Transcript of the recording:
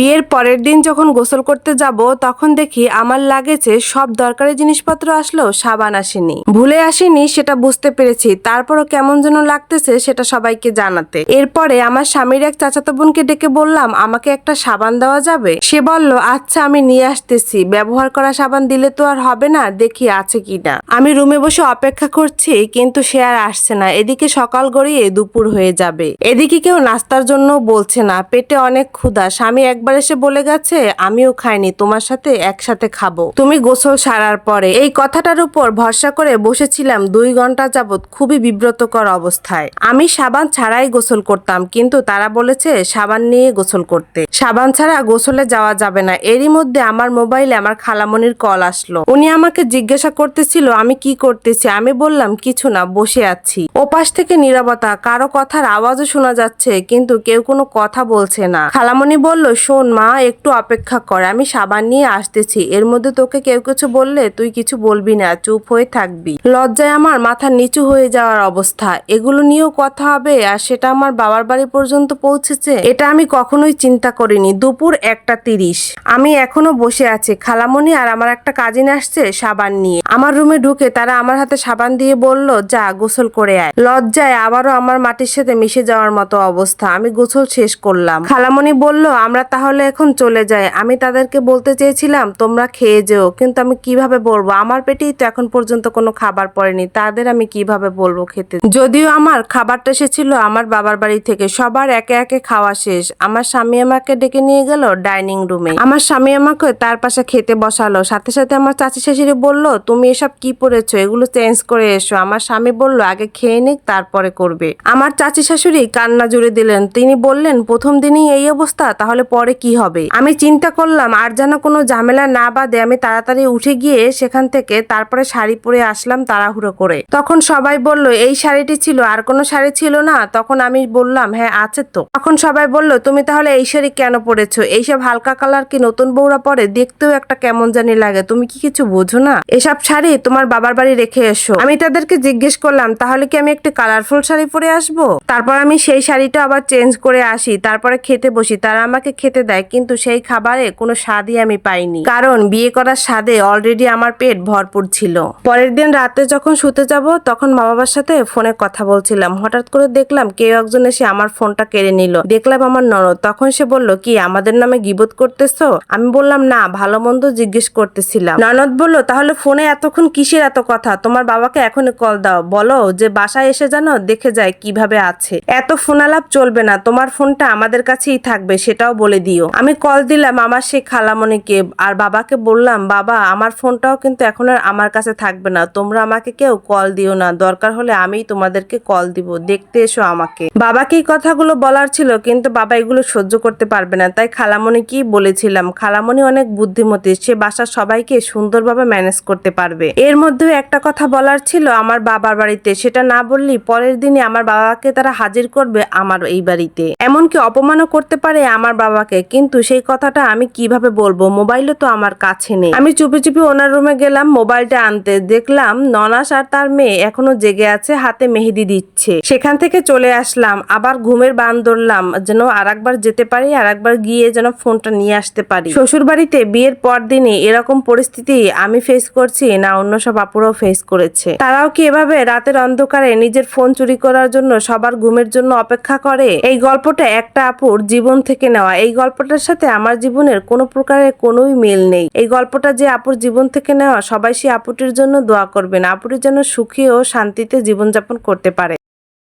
বিয়ের পরের দিন যখন গোসল করতে যাব, তখন দেখি আমার লাগেছে সব দরকারি জিনিসপত্র আসলো, সাবান আসেনি। ভুলে আসেনি, সেটা বুঝতে পেরেছি। তারপরও কেমন যেন লাগতেছে, সেটা সবাইকে জানাতে। এরপরে আমার স্বামীর এক চাচাতো বোনকে ডেকে বললাম, আমাকে একটা সাবান দেওয়া যাবে? সে বলল আচ্ছা আমি নিয়ে আসতেছি। ব্যবহার করা সাবান দিলে তো আর হবে না, দেখি আছে কিনা। আমি রুমে বসে অপেক্ষা করছি, কিন্তু সে আর আসছে না। এদিকে সকাল গড়িয়ে দুপুর হয়ে যাবে। এদিকে কেউ নাস্তার জন্য বলছে না। পেটে অনেক ক্ষুধা। স্বামী একবার এসে বলে গেছে, আমিও খাইনি, তোমার সাথে একসাথে খাব। তুমি গোসল সারার পরে এই কথাটার উপর ভরসা করে বসেছিলাম দুই ঘণ্টা যাবত খুবই বিব্রতকর অবস্থায়। আমি সাবান ছাড়াই গোসল করতাম, কিন্তু তারা বলেছে সাবান নিয়ে গোসল করতে। সাবান ছাড়া গোসলে যাওয়া যাবে না। এরই মধ্যে আমার মোবাইলে আমার খালামনির কল আসলো। উনি আমাকে জিজ্ঞাসা করতেছিল, আমি কি করতেছি? আমি বললাম, কিছু না, বসে আছি। ওপাশ থেকে নীরবতা, কারও কথার আওয়াজও শোনা যাচ্ছে, কিন্তু কেউ কোনো কথা বলছে না। খালামণি বলল, শোন মা, একটু অপেক্ষা কর, আমি সাবান নিয়ে আসতেছি। এর মধ্যে তোকে কেউ কিছু বললে তুই কিছু বলবি না, চুপ হয়ে থাকবি। লজ্জায় আমার মাথা নিচু হয়ে যাওয়ার অবস্থা। এগুলো নিয়েও কথা হবে, আর সেটা আমার বাবার বাড়ি পর্যন্ত পৌঁছেছে, এটা আমি কখনোই চিন্তা করিনি। দুপুর একটা তিরিশ। আমি এখনও বসে আছি। খালামণি আর আমার একটা কাজিন আসছে সাবান নিয়ে। আমার রুমে ঢুকে তারা আমার হাতে সাবান দিয়ে বলল, যা, গোসল করে আয়। লজ্জায় আবারও আমার মাটির সাথে মিশে যাওয়ার মতো অবস্থা। আমি গোসল শেষ করলাম। খালামণি বলল, আমরা তাহলে এখন চলে যায়। আমি তাদেরকে বলতে চেয়েছিলাম, তোমরা খেয়ে যেও। কিন্তু আমি কীভাবে বলব? আমার পেটেই তো এখন পর্যন্ত কোনো খাবার পড়েনি। তাদের আমি কীভাবে বলব খেতে? যদিও আমার খাবারটা এসেছিল আমার বাবার বাড়ি থেকে। সবার একে একে খাওয়া শেষ। আমার স্বামী আমাকে ডেকে নিয়ে গেল ডাইনিং রুমে। আমার স্বামী আমাকে তার পাশে খেতে বসালো। সাথে সাথে আমার চাচি শাশুড়ি বলল, তুমি এসব কি পরেছো এগুলো চেঞ্জ করে এসো। আমার স্বামী বলল, আগে খেয়ে নিক, তারপরে করবে। আমার চাচি শাশুড়ি কান্না জুড়ে দিলেন। তিনি বললেন, প্রথম দিনই এই অবস্থা, তাহলে পরে কি হবে? আমি চিন্তা করলাম, আর যেন কোনো ঝামেলা না বাদে আমি তাড়াতাড়ি উঠে গিয়ে সেখান থেকে তারপরে শাড়ি পরে আসলাম তাড়াহুড়ো করে। তখন সবাই বলল, এই শাড়িটি ছিল, আর কোনো শাড়ি ছিল না? তখন আমি বললাম হ্যাঁ আছে তো। তখন সবাই বলল, তুমি তাহলে এই শাড়ি কেন পরেছো? এইসব হালকা কালার কি নতুন বউরা পরে? দেখতেও একটা কেমন জানি লাগে, তুমি কি কিছু বোঝো না? এসব শাড়ি তোমার বাবার বাড়ি রেখে এসো। আমি তাদেরকে জিজ্ঞেস করলাম, তাহলে কি আমি একটি কালারফুল শাড়ি পরে আসব? তারপর আমি সেই শাড়িটা আবার চেঞ্জ করে আসি, তারপরে খেতে বসি। তারা আমাকে খেতে দেয়, কিন্তু সেই খাবারে কোনো স্বাদই আমি পাইনি। কারণ বিয়ে করার স্বাদে অলরেডি আমার পেট ভরপুর ছিল। পরের দিন রাতে যখন শুতে যাব, তখন মা বাবার সাথে ফোনে কথা বলছিলাম। হঠাৎ করে দেখলাম কেউ একজন এসে আমার ফোনটা কেড়ে নিল। দেখলাম আমার ননদ। তখন সে বলল, কি, আমাদের নামে গিবত করতেছো? আমি বললাম, না, ভালো মন্দ জিজ্ঞেস করতেছিলাম। ননদ বলল, তাহলে ফোনে এতক্ষণ কিসের এত কথা? তোমার বাবাকে এখনই কল দাও। বলো যে বাসায় এসে যেন দেখে যায় কীভাবে আছে। এত ফোন আলাপ চলবে না। তোমার ফোনটা আমাদের কাছেই থাকবে, সেটাও বলে দিও আমি কল দিলাম আমার সেই খালামণিকে। আর বাবাকে বললাম, বাবা, আমার ফোনটাও কিন্তু এখন আর আমার কাছে থাকবে না। তোমরা আমাকে কেউ কল দিও না। দরকার হলে আমিই তোমাদেরকে কল দিব। দেখতে এসো আমাকে। বাবাকে এই কথাগুলো বলার ছিল, কিন্তু বাবা এগুলো সহ্য করতে পারবে না। তাই খালামণি কি বলেছিলাম, খালামণি অনেক বুদ্ধিমতী। সে বাসার সবাইকে সুন্দরভাবে ম্যানেজ করতে পারবে। এর মধ্যেও একটা কথা বলার ছিল আমার বাবার বাড়িতে। সেটা না বললেই পরের দিনে আমার বাবাকে তারা হাজির করবে আমার এই বাড়িতে। এমনকি অপমানও করতে পারে আমার বাবাকে। কিন্তু সেই কথাটা আমি কীভাবে বলব? মোবাইলও তো আমার কাছে নেই। আমি চুপি চুপি ওনার রুমে গেলাম, মোবাইলটা আনতে। দেখলাম ননাস আর তার মেয়ে এখনও জেগে আছে, হাতে মেহেদি দিচ্ছে। সেখান থেকে চলে আসলাম, আবার ঘুমের বান ধরলাম, যেন আর একবার যেতে পারি, আর একবার গিয়ে যেন ফোনটা নিয়ে আসতে পারি। শ্বশুর বাড়িতে বিয়ের পর দিনে এরকম পরিস্থিতি আমি ফেস করছি, না অন্য সব আপুরাও ফেস করেছে। তারাও কি এভাবে রাতের অন্ধকারে নিজের ফোন চুরি করার জন্য সবার ঘুমের জন্য অপেক্ষা করে? এই গল্পটা একটা আপুর জীবন থেকে নেওয়া, এই গল্পটার সাথে আমার জীবনের কোনো প্রকারের কোনোই মিল নেই। এই গল্পটা যে আপুর জীবন থেকে নেওয়া, সবাই সে আপুটির জন্য দোয়া করবেন। আপুটি যেন সুখী ও শান্তিতে জীবনযাপন করতে পারে।